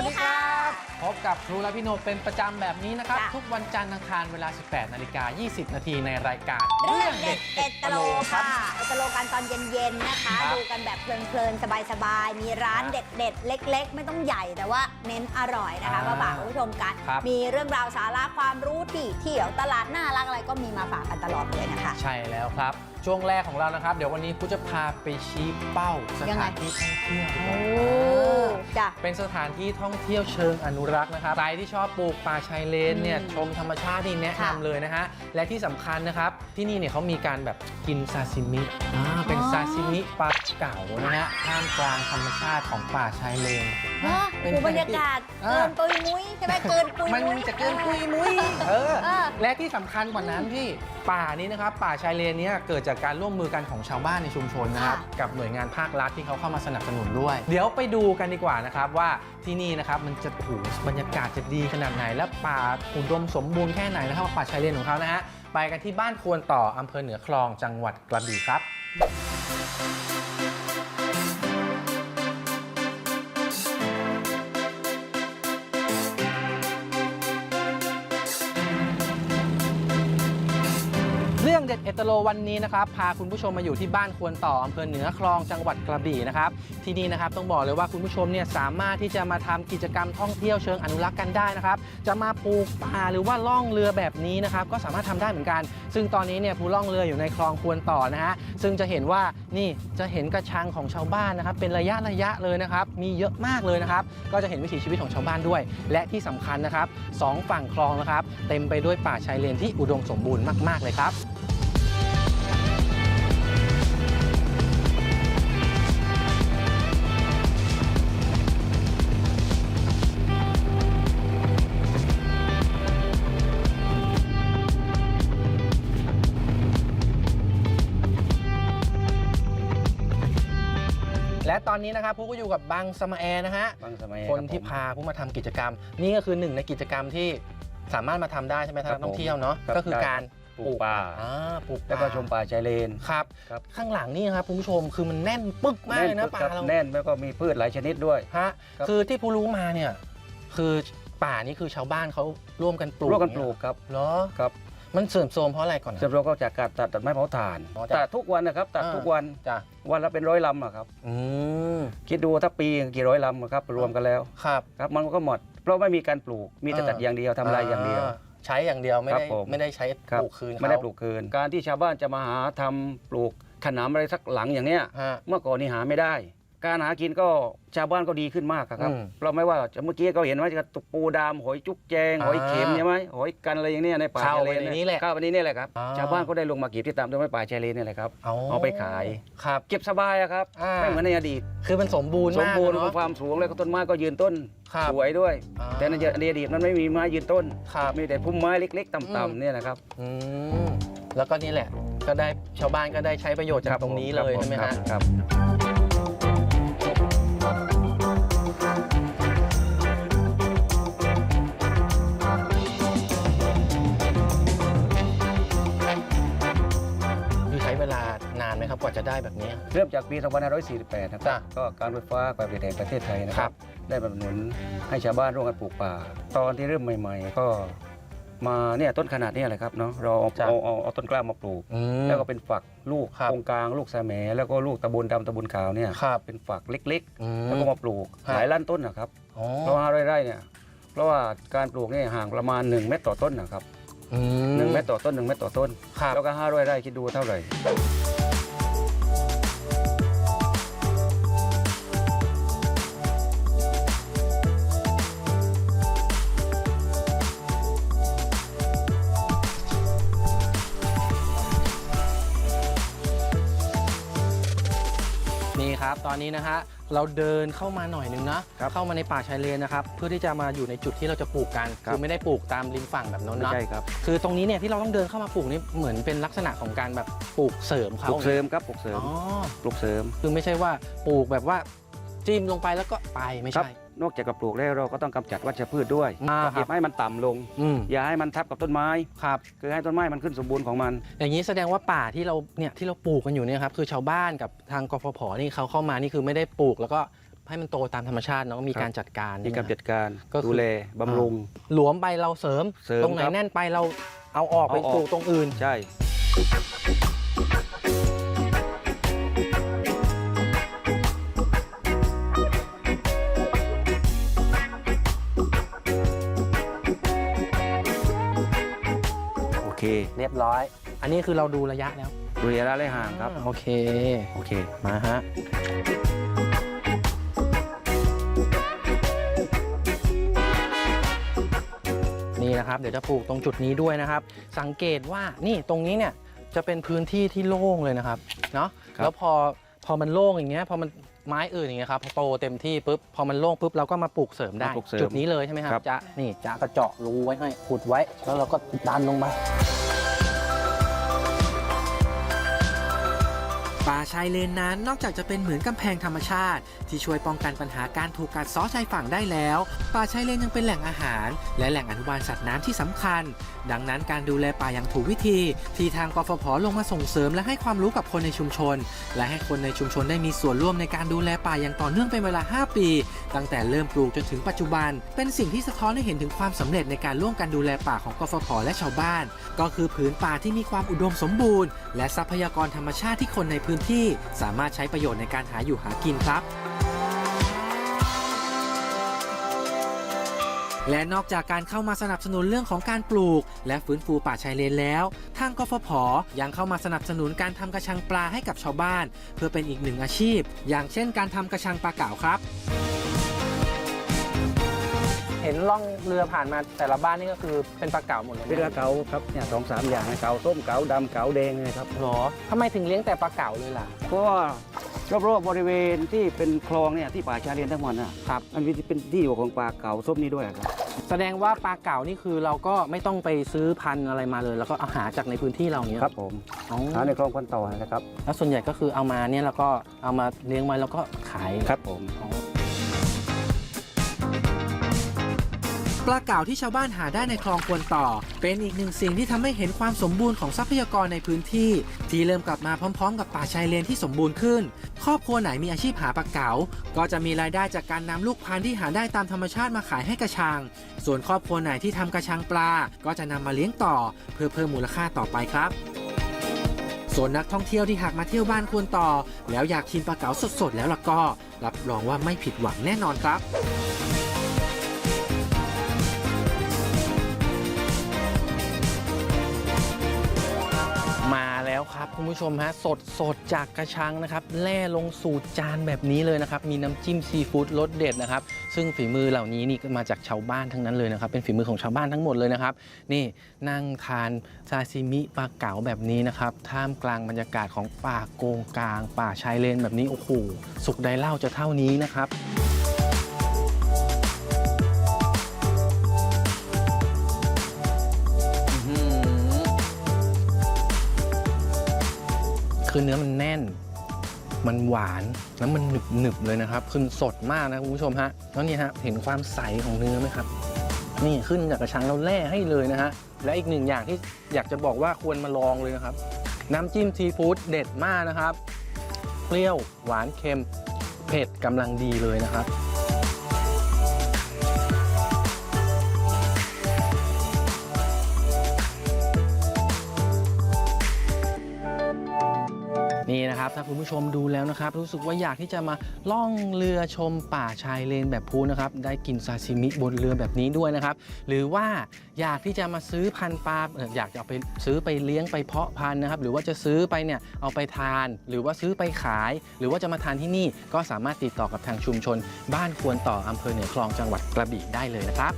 วัสดีครับ พบกับครูและพี่โนเป็นประจำแบบนี้นะครับ จ้ะ ทุกวันจันทร์อังคารเวลา 18 นาฬิกา 20 นาทีในรายการ เรื่องเด็ดเอ็ดตโลครัค่ะบเอ็ดตโลกันตอนเย็นๆนะคะ ครับดูกันแบบเพลินๆ สบายๆ มีร้านครับเด็ดๆ เล็กๆ ไม่ต้องใหญ่แต่ว่าเน้นอร่อยนะคะอ่ามมาฝากคุณผู้ชมกัน ครับ มีเรื่องราวสาระความรู้ที่เที่ยวตลาดน่ารักอะไรก็มีมาฝากกันตลอดเลยนะคะ ใช่แล้วครับ ช่วงแรกของเรานะครับ เดี๋ยววันนี้ครูจะพาไปชี้เป้าสยังไง ถานที่ท่องเที่ยวดีกโอ้ว่าจ้ะ เป็นสถานที่ท่องเที่ยวเชิงอนุรักษ์นะครับใครที่ชอบปลูกป่าชายเลนเนี่ยอืมชมธรรมชาตินี่แนะค่ะ นำเลยนะฮะ และที่สำคัญนะครับ ที่นี่เนี่ยเขามีการแบบกินซาซิมิอ่าเป็นอ๋อซาซิมิปลาเก๋านะฮะท่ามกลางธรรมชาติของป่าชายเลนฮะเป็นดูบรรยากาศเออเกินปุยมุ้ยใช่ไหมเกินปุยมันมุ้ย จะเกินปุยมุ้ยเออ เออ และที่สำคัญกว่านั้นพี่ป่านี้นะครับป่าชายเลนเนี้เกิดจากการร่วมมือกันของชาวบ้านในชุมชนนะครับค่ะกับหน่วยงานภาครัฐที่เขาเข้ามาสนับสนุนด้วย เดี๋ยวไปดูกันดีกว่านะครับว่าที่นี่นะครับมันจะโอ้โหบรรยากาศจะดีขนาดไหน และป่าอุดมสมบูรณ์แค่ไหนนะครับป่าชายเลนของเขานะฮะไปกันที่บ้านควนต่ออำเภอเหนือคลองจังหวัดกระบี่ครับ เเด็ดเอตโลวันนี้นะครับพาคุณผู้ชมมาอยู่ที่บ้านควนต่ออำเภอเหนือคลองจังหวัดกระบี่นะครับที่นี่นะครับต้องบอกเลยว่าคุณผู้ชมเนี่ยสามารถที่จะมาทำกิจกรรมท่องเที่ยวเชิงอนุรักษ์กันได้นะครับจะมาปลูกป่าหรือว่าล่องเรือแบบนี้นะครับก็สามารถทำได้เหมือนกัน ซึ่งตอนนี้เนี่ยผู้ล่องเรืออยู่ในคลองควนต่อนะฮะซึ่งจะเห็นว่านี่จะเห็นกระชังของชาวบ้านนะครับเป็นระยะระยะเลยนะครับมีเยอะมากเลยนะครับก็จะเห็นวิถีชีวิตของชาวบ้านด้วย และที่สำคัญนะครับสองฝั่งคลองนะครับเต็มไปด้วยป่าชายเลนที่อุดมสมบูรณ์มาก ๆ เลยครับ และตอนนี้นะครับผู้ก็อยู่กับบังสมาแอร์นะฮะบางสมัยคนที่รับผมพาผู้มาทำกิจกรรม นี่ก็คือหนึ่งในกิจกรรมที่สามารถมาทำได้ใช่ไหมถ้าครับนักท่องเที่ยวเนาะครับ ก็คือได้การปลูกป่าอ่าปลูกแล้วก็ชมป่าชายเลน ครับ ครับ ข้างหลังนี่นะครับคุณผู้ชมคือมันแน่นปึ๊กมากเลยนะปึ๊ป่าครับเรา แน่นแล้วก็มีพืชหลายชนิดด้วย ฮะครับ คือที่ผู้รู้มาเนี่ย คือป่านี่คือชาวบ้านเขาร่วมกันปลูกร่วมกันปลูกครับเหรอครับ มันเสื่อมโทรมเพราะอะไรก่อนนะเสร็จเราก็จากการตัดตัดไม้เผาถ่านอ๋อจากตัดทุกวันนะครับ ตัดอ่าทุกวันจ้ะวันละเป็นร้อยลำอะครับ อืมคิดดูถ้าปีกี่ร้อยลำอะครับรวมกันแล้วครับ ครับมันก็หมด เพราะไม่มีการปลูกมีแต่อ่า ตัดอย่างเดียวทำลายอย่างเดียว ใช้อย่างเดียวไม่ครับได้ผม ไม่ได้ใช้ครับปลูกคืนเขาไม่ได้ปลูกคืน การที่ชาวบ้านจะมาหาทำปลูกขนามอะไรสักหลังอย่างเนี้ยฮะเมื่อก่อนนี่หาไม่ได้ การหากินก็ชาวบ้านก็ดีขึ้นมากอะครับ อืมเราไม่ว่าจะเมื่อกี้ก็เห็นว่าจะตุกปูดามหอยจุกแจงอ่าหอยเข็มใช่ไหมหอยกันอะไรอย่างเนี้ยในป่าเข้าชายไปเลนในนี้แหละเข้าไปในนี้แหละครับอ่า ชาวบ้านก็ได้ลงมาเก็บที่ตามต้นไม้ป่าชายเลนนี่แหละครับเอาไปขาย ครับ เก็บสบายอะครับอ่า ไม่เหมือนในอดีตคือมันสมบูรณ์สมมากบูรณ์เนขออะงความสูงแล้วก็ต้นไม้ก็ยืนต้นครับสวยด้วย อ่า แต่ในอดีตมันไม่มีไม้ยืนต้น ครับมีแต่พุ่มไม้เล็กๆอืมต่ำๆเนี่ยนะครับ อืมแล้วก็นี่แหละ ก็ได้ชาวบ้านก็ได้ใช้ประโยชน์จากตรงนี้เลยคบใช่ไหมครัฮะบครับ ไหมครับกว่าจะได้แบบนี้ เริ่มจากปี 2548 นะคจ้ะรับก็การไฟฟ้าฝ่ายผลิตแห่งประเทศไทยนะคครัรับ บ ได้สนับสนุนให้ชาวบ้านร่วมกันปลูกป่า ตอนที่เริ่มใหม่ ๆ ก็มาเนี่ยต้นขนาดเนี้แหละครับเนาะเราเอาจ้ะ เอาเอาเอาต้นกล้ามาปลูก อืม แล้วก็เป็นฝักลูกครับ ตรงกลางลูกสะแหมแล้วก็ลูกตะบุนดำตะบุนขาวเนี่ยครับเป็นฝักเล็กอืๆ ม แล้วก็มาปลูกครับ หลายล้านต้นนะครับ อ๋อเพราะว่าไร่ๆเนี่ยเพราะว่าการปลูกเนี่ยห่างประมาณ 1 เมตรต่อต้นนะครับอืหนึ่งเมตรต่อต้น1เมตรต่อต้น ครับ แล้วก็500ไร่คิดดูเท่าไหร่ อนนี้นะฮะเราเดินเข้ามาหน่อยหนึงนะเข้ามาในป่าชายเลนนะครับเพื่อที่จะมาอยู่ในจุดที่เราจะปลูกกันครับคือไม่ได้ปลูกตามริมฝั่งแบบนั้นไม่เนาะใช่ครับ คือตรงนี้เนี่ยที่เราต้องเดินเข้ามาปลูกนี่เหมือนเป็นลักษณะของการแบบปลูกเสริมปเขาลูกเสริมครับปลูกเสริมอ๋อปลูกเสริม คือไม่ใช่ว่าปลูกแบบว่าจิ้มลงไปแล้วก็ไปไม่ครับ ใช่ นอกจากกับปลูกแล้วเราก็ต้องกำจัดวัชพืชด้วยอ่าเก็บให้มันต่ำลง อืมอย่าให้มันทับกับต้นไม้ ครับ คือให้ต้นไม้มันขึ้นสมบูรณ์ของมัน อย่างนี้แสดงว่าป่าที่เราเนี่ยที่เราปลูกกันอยู่เนี่ยครับคือชาวบ้านกับทางกฟผนี่เขาเข้ามานี่คือไม่ได้ปลูก แล้วก็ให้มันโตตามธรรมชาติเนาะมีการจัดการมีการใช่ไหจัดการก็คือ ดูแลบำรุง หลวมไปเราเสริม เสริมตรงไหนครับแน่นไปเราเอาออกไปเอาออก ปลูกตรงอื่น ใช่ เคเรียบร้อย อันนี้คือเราดูระยะแล้วดูระยะระยะห่างครับโอเค โอเคมาฮะนี่นะครับเดี๋ยวจะปลูกตรงจุดนี้ด้วยนะครับ สังเกตว่านี่ตรงนี้เนี่ยจะเป็นพื้นที่ที่โล่งเลยนะครับเนาะครับแล้วพอพอมันโล่งอย่างเงี้ยพอมัน ไม้อื่นอย่างเงี้ยครับพอโตเต็มที่ปุ๊บพอมันโล่งปุ๊บเราก็มาปลูกเสริมได้ มาปลูกเสริมจุดนี้เลยใช่ไหมครับครับ จะนี่จะกระเจาะรูไว้ให้ขุดไว้แล้วเราก็ดันลงมา ป่าชายเลนนั้นนอกจากจะเป็นเหมือนกำแพงธรรมชาติ ที่ช่วยป้องกันปัญหาการถูกกัดเซ้อชายฝั่งได้แล้ว ป่าชายเลนยังเป็นแหล่งอาหาร และแหล่งอนุบาลสัตว์น้ำที่สำคัญ ดังนั้นการดูแลป่าอย่างถูกวิธี ที่ทางกฟผลงมาส่งเสริมและให้ความรู้กับคนในชุมชน และให้คนในชุมชนได้มีส่วนร่วมในการดูแลป่าอย่างต่อเนื่องเป็นเวลา 5 ปี ตั้งแต่เริ่มปลูกจนถึงปัจจุบัน เป็นสิ่งที่สะท้อนให้เห็นถึงความสำเร็จในการร่วมกันดูแลป่าของกฟผและชาวบ้าน ก็คือผืนป่าที่มีความอุดมสมบูรณ์ และทรัพยากรธรรมชาติที่คนในพื้นที่สามารถใช้ประโยชน์ในการหาอยู่หากินครับ และนอกจากการเข้ามาสนับสนุนเรื่องของการปลูก และฟื้นฟูป่าชายเลนแล้ว ทางกฟผ ยังเข้ามาสนับสนุนการทำกระชังปลาให้กับชาวบ้าน เพื่อเป็นอีกหนึ่งอาชีพ อย่างเช่น การทำกระชังปลาเก่าครับ ห็นล่องเรือผ่านมาแต่ละบ้านนี่ก็คือเป็นปลาเก๋าหมดเลยเป็นนะเก๋าครับเนี่ยสองสามอย่างนะเก๋าส้มเก๋าดำเก๋าแดงเลยครับหรอทำไมถึงเลี้ยงแต่ปลาเก๋าเลยล่ะเพราะว่ารอบๆบริเวณที่เป็นคลองเนี่ยที่ป่าชายเลนทั้งหมดน่ะครับ มันมีเป็นที่อยู่ของป่าเก๋าส้มนี่ด้วยครับแสดงว่าปลาเก๋านี่คือเราก็ไม่ต้องไปซื้อพันธุ์อะไรมาเลย แล้วก็เอาหาจากในพื้นที่เราเนี้ยครับผมอ๋อหาในคลองคนต่อนะครับแล้วส่วนใหญ่ก็คือเอามาเนี่ยแล้วก็เอามาเลี้ยงไว้แล้วก็ขายครับผม ปลาเก๋าที่ชาวบ้านหาได้ในคลองควนต่อ เป็นอีกหนึ่งสิ่งที่ทำให้เห็นความสมบูรณ์ของทรัพยากรในพื้นที่ ที่เริ่มกลับมาพร้อม ๆ กับป่าชายเลนที่สมบูรณ์ขึ้น ครอบครัวไหนมีอาชีพหาปลาเก๋าก็จะมีรายได้จากการนำลูกพันธุ์ที่หาได้ตามธรรมชาติมาขายให้กระชัง ส่วนครอบครัวไหนที่ทำกระชังปลา ก็จะนำมาเลี้ยงต่อ เพื่อเพิ่มมูลค่าต่อไปครับส่วนนักท่องเที่ยวที่หากมาเที่ยวบ้านควรต่อ แล้วอยากชิมปลาเก๋าสดๆ แล้วล่ะก็ รับรองว่าไม่ผิดหวังแน่นอนครับ ครับคุณผู้ชมฮะสดสดจากกระชังนะครับแล่ลงสู่จานแบบนี้เลยนะครับ มีน้ำจิ้มซีฟู้ดรสเด็ดนะครับ ซึ่งฝีมือเหล่านี้นี่มาจากชาวบ้านทั้งนั้นเลยนะครับ เป็นฝีมือของชาวบ้านทั้งหมดเลยนะครับ นี่นั่งทานซาซิมิปลาเก๋าแบบนี้นะครับ ท่ามกลางบรรยากาศของป่าโกงกลาง ป่าชายเลนแบบนี้โอ้โหสุขใดเล่าจะเท่านี้นะครับ คือเนื้อมันแน่น มันหวานแล้วมันหนึบหนึบๆเลยนะครับคือสดมากนะคุณผู้ชมฮะแล้วนี่ฮะเห็นความใสของเนื้อไหมครับ นี่ขึ้นจากกระชังเราแล่ให้เลยนะฮะและอีกหนึ่งอย่างที่อยากจะบอกว่าควรมาลองเลยนะครับ น้ำจิ้มซีฟู้ดเด็ดมากนะครับ เปรี้ยวหวานเค็มเผ็ดกำลังดีเลยนะครับ นะครับ ถ้าคุณผู้ชมดูแล้วนะครับ รู้สึกว่าอยากที่จะมาล่องเรือชมป่าชายเลนแบบพูนะครับ ได้กินซาซิมิบนเรือแบบนี้ด้วยนะครับ หรือว่าอยากที่จะมาซื้อพันธุ์ปลาเอ่ออยากจะเอาไปซื้อไปเลี้ยงไปเพาะพันธุ์นะครับ หรือว่าจะซื้อไปเนี่ยเอาไปทาน หรือว่าซื้อไปขาย หรือว่าจะมาทานที่นี่ก็สามารถติดต่อกับทางชุมชน บ้านควรต่ออำเภอเหนือคลองจังหวัดกระบี่ได้เลยนะครับ